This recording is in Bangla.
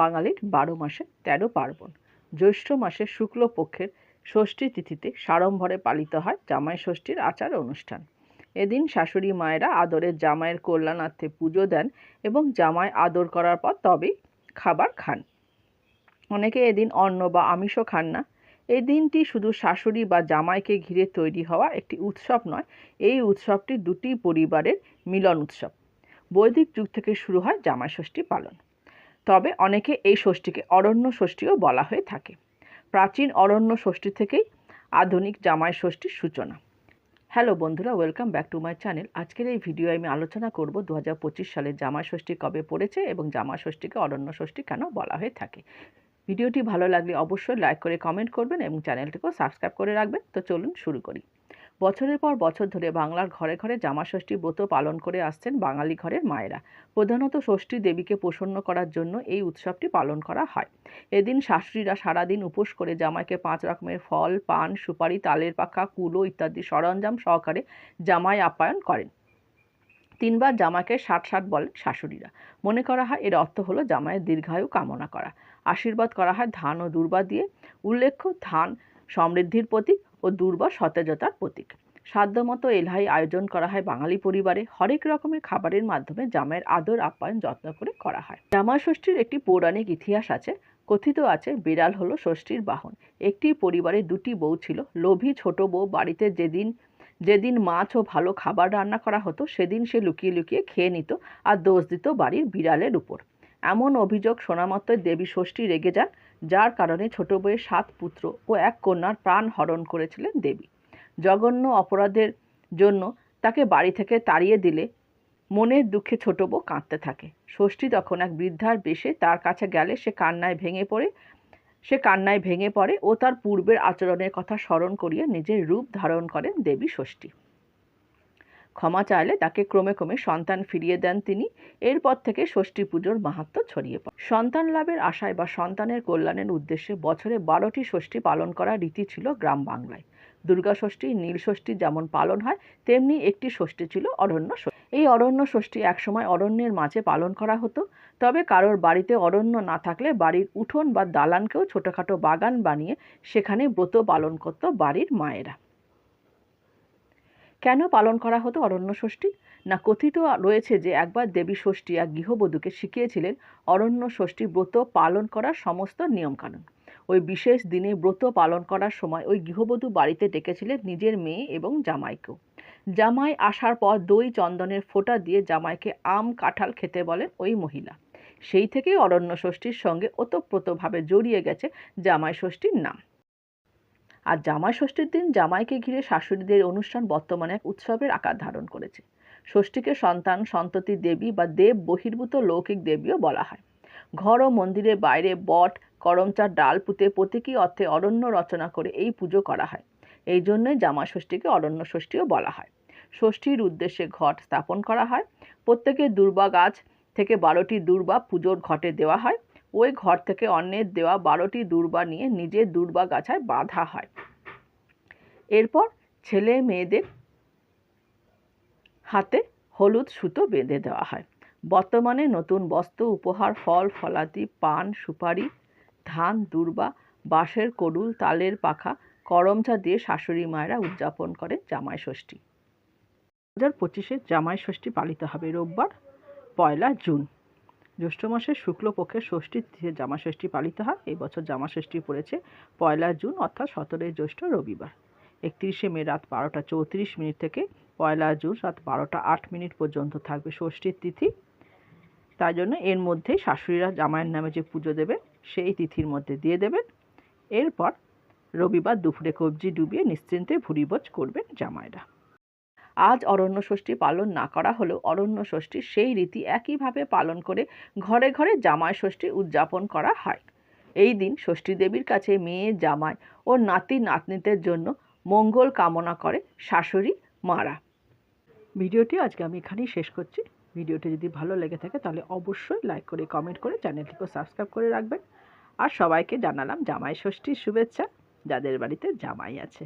বাঙালির বারো মাসে তেরো পার্বণ। জ্যৈষ্ঠ মাসের শুক্লপক্ষের ষষ্ঠী তিথিতে সাড়ম্বরে পালিত হয় জামাই ষষ্ঠীর আচার অনুষ্ঠান। এদিন শাশুড়ি মায়েরা আদরের জামাইয়ের কল্যাণার্থে পুজো দেন এবং জামাই আদর করার পর তবেই খাবার খান। অনেকে এদিন অন্ন বা আমিষও খান না। এই দিনটি শুধু শাশুড়ি বা জামাইকে ঘিরে তৈরি হওয়া একটি উৎসব নয়, এই উৎসবটি দুটি পরিবারের মিলন উৎসব। বৈদিক যুগ থেকে শুরু হয় জামাই ষষ্ঠী পালন। তবে অনেকে এই ষষ্ঠীকে অরণ্য ষষ্ঠীও বলা হয়ে থাকে। প্রাচীন অরণ্য ষষ্ঠী থেকেই আধুনিক জামাই ষষ্ঠীর সূচনা। হ্যালো বন্ধুরা, welcome back to my channel. আজকের এই ভিডিও আমি আলোচনা করব দু হাজার পঁচিশ সালে জামাই ষষ্ঠী কবে পড়েছে এবং জামাই ষষ্ঠীকে অরণ্য ষষ্ঠী কেন বলা হয়ে থাকে। ভিডিওটি ভালো লাগলে অবশ্যই লাইক করে কমেন্ট করবেন এবং চ্যানেলটিকেও সাবস্ক্রাইব করে রাখবেন। তো চলুন শুরু করি। বছরের পর বছর ধরে বাংলার ঘরে ঘরে জামা ষষ্ঠী ব্রত পালন করে আসছেন বাঙালি ঘরের মায়েরা। প্রধানত ষষ্ঠী দেবীকে প্রসন্ন করার জন্য এই উৎসবটি পালন করা হয়। এদিন শাশুড়িরা সারাদিন উপোস করে জামাইকে পাঁচ রকমের ফল, পান, সুপারি, তালের পাখা, কুলো ইত্যাদি সরঞ্জাম সহকারে জামাই আপ্যায়ন করেন। তিনবার জামাকে ষাট ষাট বলেন শাশুড়িরা। মনে করা হয় এর অর্থ হলো জামাইয়ের দীর্ঘায়ু কামনা করা। আশীর্বাদ করা হয় ধান ও দুর্বা দিয়ে। উল্লেখ্য, ধান সমৃদ্ধির প্রতীক। ও দুর্বা সতেজতার প্রতীক। সাধ্যমতো এলহাই আয়োজন করা হয় বাঙালি পরিবারে। হরেক রকমের খাবারের মাধ্যমে জামাইয়ের আদর, আপ্যায়ন, যত্ন করে করা হয়। জামাই ষষ্ঠীর একটি পৌরাণিক ইতিহাস আছে। কথিত আছে, বিড়াল হলো ষষ্ঠীর বাহন। একটি পরিবারে দুটি বউ ছিল। লোভী ছোট বউ বাড়িতে যেদিন যেদিন মাছ ও ভালো খাবার রান্না করা হতো, সেদিন সে লুকিয়ে লুকিয়ে খেয়ে নিত আর দোষ দিত বাড়ির বিড়ালের উপর। এমন অভিযোগ শোনা মাত্রই দেবী ষষ্ঠী রেগে যান। যার কারণে ছোট বউয়ের সাত পুত্র ও এক কন্যার প্রাণ হরণ করেছিলেন দেবী। জঘন্য অপরাধের জন্য তাকে বাড়ি থেকে তাড়িয়ে দিলে মনের দুঃখে ছোট বউ কাঁদতে থাকে। ষষ্ঠী তখন এক বৃদ্ধার বেশে তার কাছে গেলে সে কান্নায় ভেঙে পড়ে, সে কান্নায় ভেঙে পড়ে ও তার পূর্বের আচরণের কথা স্মরণ করিয়ে নিজের রূপ ধারণ করেন দেবী ষষ্ঠী। ক্ষমা চাইলে তাকে ক্রমে ক্রমে সন্তান ফিরিয়ে দেন তিনি। এরপর থেকে ষষ্ঠী পুজোর মাহাত্ম ছড়িয়ে পড়ে। সন্তান লাভের আশায় বা সন্তানের কল্যাণের উদ্দেশ্যে বছরে বারোটি ষষ্ঠী পালন করার রীতি ছিল গ্রাম বাংলায়। দুর্গা ষষ্ঠী, নীল ষষ্ঠী যেমন পালন হয়, তেমনি একটি ষষ্ঠী ছিল অরণ্য ষষ্ঠী। এই অরণ্য ষষ্ঠী একসময় অরণ্যের মাঝে পালন করা হতো। তবে কারোর বাড়িতে অরণ্য না থাকলে বাড়ির উঠোন বা দালানকেও ছোটোখাটো বাগান বানিয়ে সেখানে ব্রত পালন করত বাড়ির মায়েরা। কেন পালন করা হতো অরণ্য ষষ্ঠী? না কথিত রয়েছে যে একবার দেবী ষষ্ঠী এক গৃহবধূকে শিখিয়েছিলেন অরণ্য ষষ্ঠী ব্রত পালন করার সমস্ত নিয়মকানুন। ওই বিশেষ দিনে ব্রত পালন করার সময় ওই গৃহবধূ বাড়িতে ডেকেছিলেন নিজের মেয়ে এবং জামাইকেও। জামাই আসার পর দই চন্দনের ফোঁটা দিয়ে জামাইকে আম, কাঁঠাল খেতে বলেন ওই মহিলা। সেই থেকেই অরণ্য ষষ্ঠীর সঙ্গে ওতপ্রোতভাবে জড়িয়ে গেছে জামাই ষষ্ঠীর নাম। আর জামাই ষষ্ঠীর দিন জামাইকে ঘিরে শাশুড়িদের অনুষ্ঠান বর্তমানে এক উৎসবের আকার ধারণ করেছে। ষষ্ঠীকে সন্তান, সন্ততি দেবী বা দেব বহির্ভূত লৌকিক দেবীও বলা হয়। ঘর ও মন্দিরের বাইরে বট করমচার ডাল পুঁতে প্রতীকী অর্থে অরণ্য রচনা করে এই পুজো করা হয়। এই জন্যই জামা ষষ্ঠীকে অরণ্য ষষ্ঠীও বলা হয়। ষষ্ঠীর উদ্দেশ্যে ঘট স্থাপন করা হয়। প্রত্যেকের দুর্বা গাছ থেকে বারোটি দুর্বা পুজোর ঘটে দেওয়া হয়। ওই ঘর থেকে অন্যের দেওয়া বারোটি দুর্বা নিয়ে নিজের দুর্বা গাছায় বাঁধা হয়। এরপর ছেলে মেয়েদের হাতে হলুদ সুতো বেঁধে দেওয়া হয়। বর্তমানে নতুন বস্ত্র, উপহার, ফল, ফলাদি, পান, সুপারি, ধান, দুর্বা, বাঁশের কডুল, তালের পাখা, করমচা দিয়ে শাশুড়ি মায়েরা উদযাপন করে জামাই ষষ্ঠী। দু হাজার পঁচিশে জামাই ষষ্ঠী পালিত হবে রোববার, পয়লা জুন। জ্যৈষ্ঠ মাসের শুক্লপক্ষের ষষ্ঠীর তিথিতে জামা ষষ্ঠী পালিত হয়। এই বছর জামা ষষ্ঠী পড়েছে পয়লা জুন, অর্থাৎ সতেরোই জ্যৈষ্ঠ রবিবার। একত্রিশে মে রাত বারোটা চৌত্রিশ মিনিট থেকে পয়লা জুন রাত বারোটা আট মিনিট পর্যন্ত থাকবে ষষ্ঠীর তিথি। তাই জন্য এর মধ্যেই শাশুড়িরা জামাইয়ের নামে যে পুজো দেবে, সেই তিথির মধ্যে দিয়ে দেবেন। এরপর রবিবার দুপুরে কবজি ডুবিয়ে নিশ্চিন্তে ভুরিভোজ করবেন জামাইরা। আজ অরণ্য ষষ্ঠী পালন না করা হলেও অরণ্য ষষ্ঠীর সেই রীতি একইভাবে পালন করে ঘরে ঘরে জামাই ষষ্ঠী উদযাপন করা হয়। এই দিন ষষ্ঠী দেবীর কাছে মেয়ে, জামাই ও নাতি, নাতনিদের জন্য মঙ্গল কামনা করে শাশুড়ি, মারা। ভিডিওটি আজকে আমি এখানেই শেষ করছি। ভিডিওটি যদি ভালো লেগে থাকে তাহলে অবশ্যই লাইক করে, কমেন্ট করে চ্যানেলটিকে সাবস্ক্রাইব করে রাখবেন। আর সবাইকে জানালাম জামাই ষষ্ঠীর শুভেচ্ছা, যাদের বাড়িতে জামাই আছে।